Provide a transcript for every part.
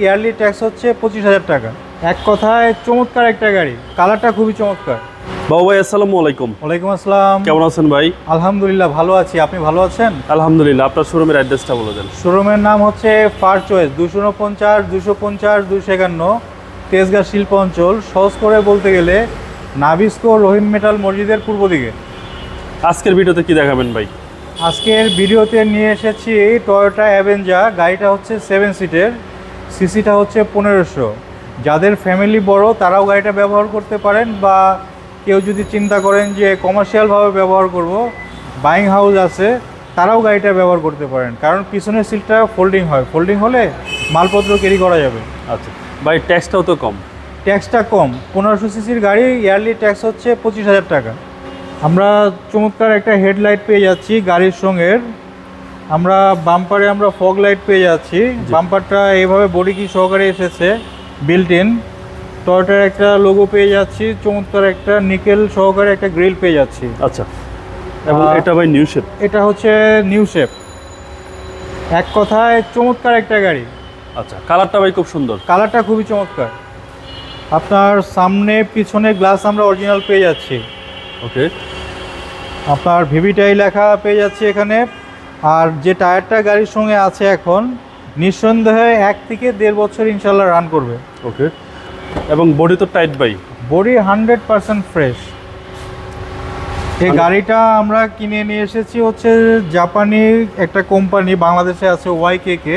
Yearly tax হচ্ছে পঁচিশ হাজার টাকা। এক কথায় চমৎকার একটা গাড়ি। কালারটা খুবই চমৎকার। বাবু ভাই আসসালামু আলাইকুম। ওয়ালাইকুম আসসালাম। কেমন আছেন ভাই? আলহামদুলিল্লাহ ভালো আছি। আপনি ভালো আছেন? আলহামদুলিল্লাহ আপনার শোরুমের অ্যাড্রেসটা বলে দেন। শোরুমের নাম হচ্ছে ফার চয়েস দুশো উনপঞ্চাশ দুশো পঞ্চাশ দুশো একান্ন তেজগাঁ শিল্প অঞ্চল। সহজ করে বলতে গেলে নাবিস্কো রহিম মেটাল মসজিদের পূর্ব দিকে। আজকের ভিডিওতে কি দেখাবেন ভাই? আজকের ভিডিওতে নিয়ে এসেছি টয়োটা অ্যাভেঞ্জা গাড়িটা হচ্ছে সেভেন সিটের সিসিটা হচ্ছে পনেরোশো। যাদের ফ্যামিলি বড় তারাও গাড়িটা ব্যবহার করতে পারেন বা কেউ যদি চিন্তা করেন যে কমার্শিয়ালভাবে ব্যবহার করব বাইং হাউস আছে তারাও গাড়িটা ব্যবহার করতে পারেন। কারণ পিছনের সিটটা ফোল্ডিং হয়। ফোল্ডিং হলে মালপত্র ক্যারি করা যাবে। আচ্ছা। ভাই ট্যাক্সটাও তো কম। ট্যাক্সটা কম। পনেরোশো সিসির গাড়ি ইয়ারলি ট্যাক্স হচ্ছে পঁচিশ হাজার টাকা। আমরা চমৎকার একটা হেডলাইট পেয়ে যাচ্ছি গাড়ির সঙ্গে আমরা বাম্পারে আমরা ফগ লাইট পেয়ে যাচ্ছি। বাম্পারটা এইভাবে বডি কি সহকারে এসেছে বিল্ট ইন টয়টার একটা লোগো পেয়ে যাচ্ছি চমৎকার একটা নিকেল সহকারে একটা গ্রিল পেয়ে যাচ্ছি। আচ্ছা। এবং এটা ভাই নিউ শেপ এটা হচ্ছে নিউ শেপ এক কথায় চমৎকার একটা গাড়ি। আচ্ছা কালারটা ভাই খুব সুন্দর। কালারটা খুবই চমৎকার। আপনার সামনে পিছনে গ্লাস আমরা অরিজিনাল পেয়ে যাচ্ছি। ওকে আপনার ভিভিটাই লেখা পেয়ে যাচ্ছি এখানে। আর যে টায়ারটা গাড়ির সঙ্গে আছে এখন নিঃসন্দেহে এক থেকে দেড় বছর ইনশাল্লাহ রান করবে। ওকে এবং বডি তো tight by body hundred percent fresh এই গাড়িটা আমরা কিনে নিয়ে এসেছি হচ্ছে জাপানি একটা কোম্পানি বাংলাদেশে আছে ওয়াই কে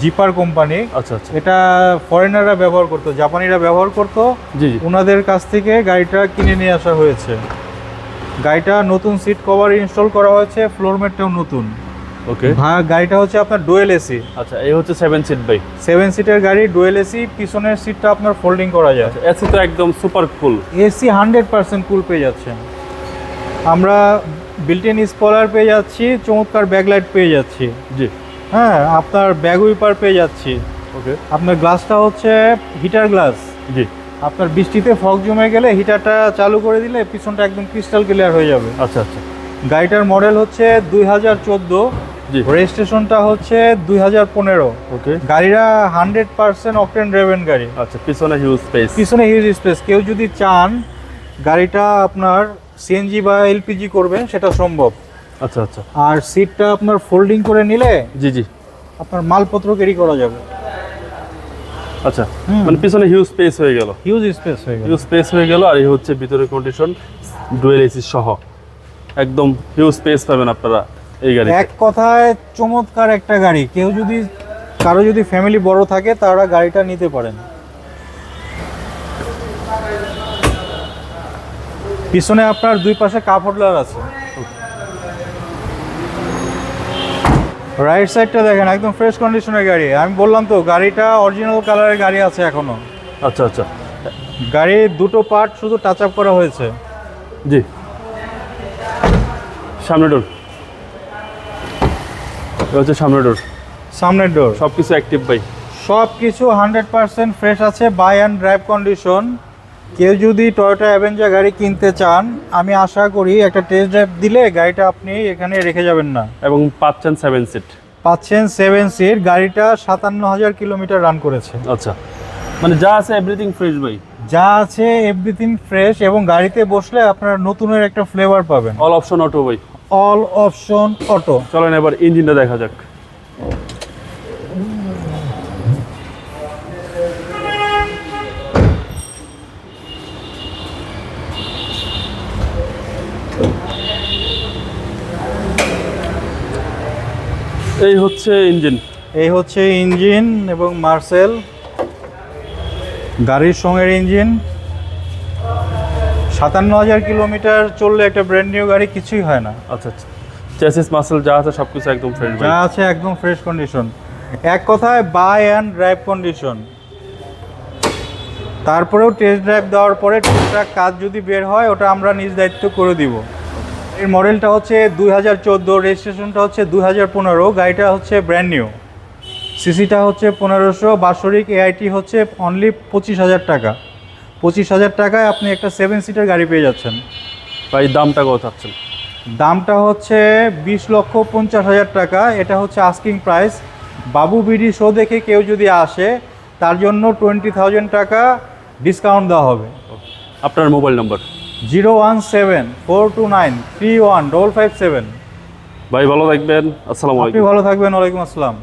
জিপার কোম্পানি আচ্ছা আচ্ছা। এটা ফরেনাররা ব্যবহার করতো জাপানিরা ব্যবহার করতো। ওনাদের কাছ থেকে গাড়িটা কিনে নিয়ে আসা হয়েছে। গাড়িটা নতুন সিট কভার ইনস্টল করা হয়েছে ফ্লোর ম্যাটটাও নতুন। ওকে। ভা- গাড়িটা হচ্ছে আপনার ডুয়েল এসি আচ্ছা এই হচ্ছে সেভেন সিট ভাই। সেভেন সিটের গাড়ি ডুয়েল এসি পিছনের সিটটা আপনার ফোল্ডিং করা যায়। এসি তো একদম super cool AC hundred percent cool পেয়ে যাচ্ছেন। আমরা বিল্টিন স্পলার পেয়ে যাচ্ছি চমৎকার ব্যাকলাইট পেয়ে যাচ্ছি। জি। হ্যাঁ আপনার ব্যাগ উইপার পেয়ে যাচ্ছি। ওকে। আপনার গ্লাসটা হচ্ছে হিটার গ্লাস জি। আপনার বৃষ্টিতে ফগ জমে গেলে হিটারটা চালু করে দিলে পিছনটা একদম ক্রিস্টাল ক্লিয়ার হয়ে যাবে। আচ্ছা আচ্ছা। গাড়িটার মডেল হচ্ছে দুই হাজার চোদ্দ। রেজিস্ট্রেশনটা হচ্ছে দুই হাজার পনেরো। ওকে গাড়িটা হান্ড্রেড পার্সেন্ট অকটেন ড্রাইভেন গাড়ি। আচ্ছা পিছনে হিউজ স্পেস পিছনে হিউজ স্পেস কেউ যদি চান গাড়িটা আপনার সিএনজি বা এলপিজি করবেন সেটা সম্ভব। আচ্ছা আচ্ছা। আর সিটটা আপনার ফোল্ডিং করে নিলে জি জি। আপনার মালপত্র ক্যারি করা যাবে। আচ্ছা মানে পিছনে হিউজ স্পেস হয়ে গেল। হিউজ স্পেস হয়ে গেল। হিউজ স্পেস হয়ে গেল আর এই হচ্ছে ভিতরে কন্ডিশন ডুয়েল এসি সহ। একদম হিউজ স্পেস পাবেন আপনারা। এই গাড়ি এক কথায় চমৎকার একটা গাড়ি। কেউ যদি কারও যদি ফ্যামিলি বড় থাকে তারা গাড়িটা নিতে পারেন। পিছনে আপনার দুই পাশে কাপ হোল্ডার আছে। রাইট সাইডটা দেখেন একদম ফ্রেশ কন্ডিশনের গাড়ি। আমি বললাম তো গাড়িটা অরিজিনাল কালারের গাড়ি আছে এখনও। আচ্ছা আচ্ছা। গাড়ির দুটো পার্ট শুধু টাচ আপ করা হয়েছে। জি। সামনে ডোর হচ্ছে সামনে ডোর সামনের ডোর সব কিছু অ্যাক্টিভ ভাই। সব কিছু হান্ড্রেড পার্সেন্ট ফ্রেশ আছে বাই অ্যান্ড ড্রাইভ কন্ডিশন কেউ যদি টয়োটা অ্যাভেঞ্জার গাড়ি কিনতে চান আমি আশা করি একটা টেস্ট ড্রাইভ দিলে গাড়িটা আপনি এখানে রেখে যাবেন না। এবং পাচ্ছেন সেভেন সিট পাচ্ছেন সেভেন সিট গাড়িটা সাতান্ন হাজার কিলোমিটার রান করেছে। আচ্ছা। মানে যা আছে এভরিথিং ফ্রেশ ভাই। যা আছে এভরিথিং ফ্রেশ এবং গাড়িতে বসলে আপনারা নতুনের একটা ফ্লেভার পাবেন। অল অপশন অটো ভাই। All option auto. চলেন এবার ইঞ্জিনটা দেখা যাক। এই হচ্ছে ইঞ্জিন। এই হচ্ছে ইঞ্জিন এবং মার্সেল। গাড়ির সঙ্গের ইঞ্জিন। সাতান্ন হাজার কিলোমিটার চললে একটা ব্র্যান্ড নিউ গাড়ি কিছুই হয় না। আচ্ছা আচ্ছা। চেসিস মাসেল যা আছে সব কিছু একদম ফ্রেশ যা আছে একদম ফ্রেশ কন্ডিশন এক কথায় বাই অ্যান্ড ড্রাইভ কন্ডিশন তারপরেও টেস্ট ড্রাইভ দেওয়ার পরে টুকটাক কাজ যদি বের হয় ওটা আমরা নিজ দায়িত্ব করে দিব। এর মডেলটা হচ্ছে দুই হাজার চোদ্দ রেজিস্ট্রেশনটা হচ্ছে দুই হাজার পনেরো গাড়িটা হচ্ছে ব্র্যান্ড নিউ সিসিটা হচ্ছে পনেরোশো বাৎসরিক এআইটি হচ্ছে অনলি পঁচিশ হাজার টাকা। পঁচিশ হাজার টাকায় আপনি একটা সেভেন সিটার গাড়ি পেয়ে যাচ্ছেন। ভাই দামটা কত চাচ্ছেন? দামটা হচ্ছে বিশ লক্ষ পঞ্চাশ হাজার টাকা। এটা হচ্ছে asking price Babu BD show দেখে কেউ যদি আসে তার জন্য টোয়েন্টি থাউজেন্ড টাকা ডিসকাউন্ট দেওয়া হবে। আপনার mobile number zero one seven four two nine three one double five seven. ভাই ভালো থাকবেন। আসসালামু আপনি আলাইকুম। ভালো থাকবেন। ওয়ালাইকুম আসসালাম।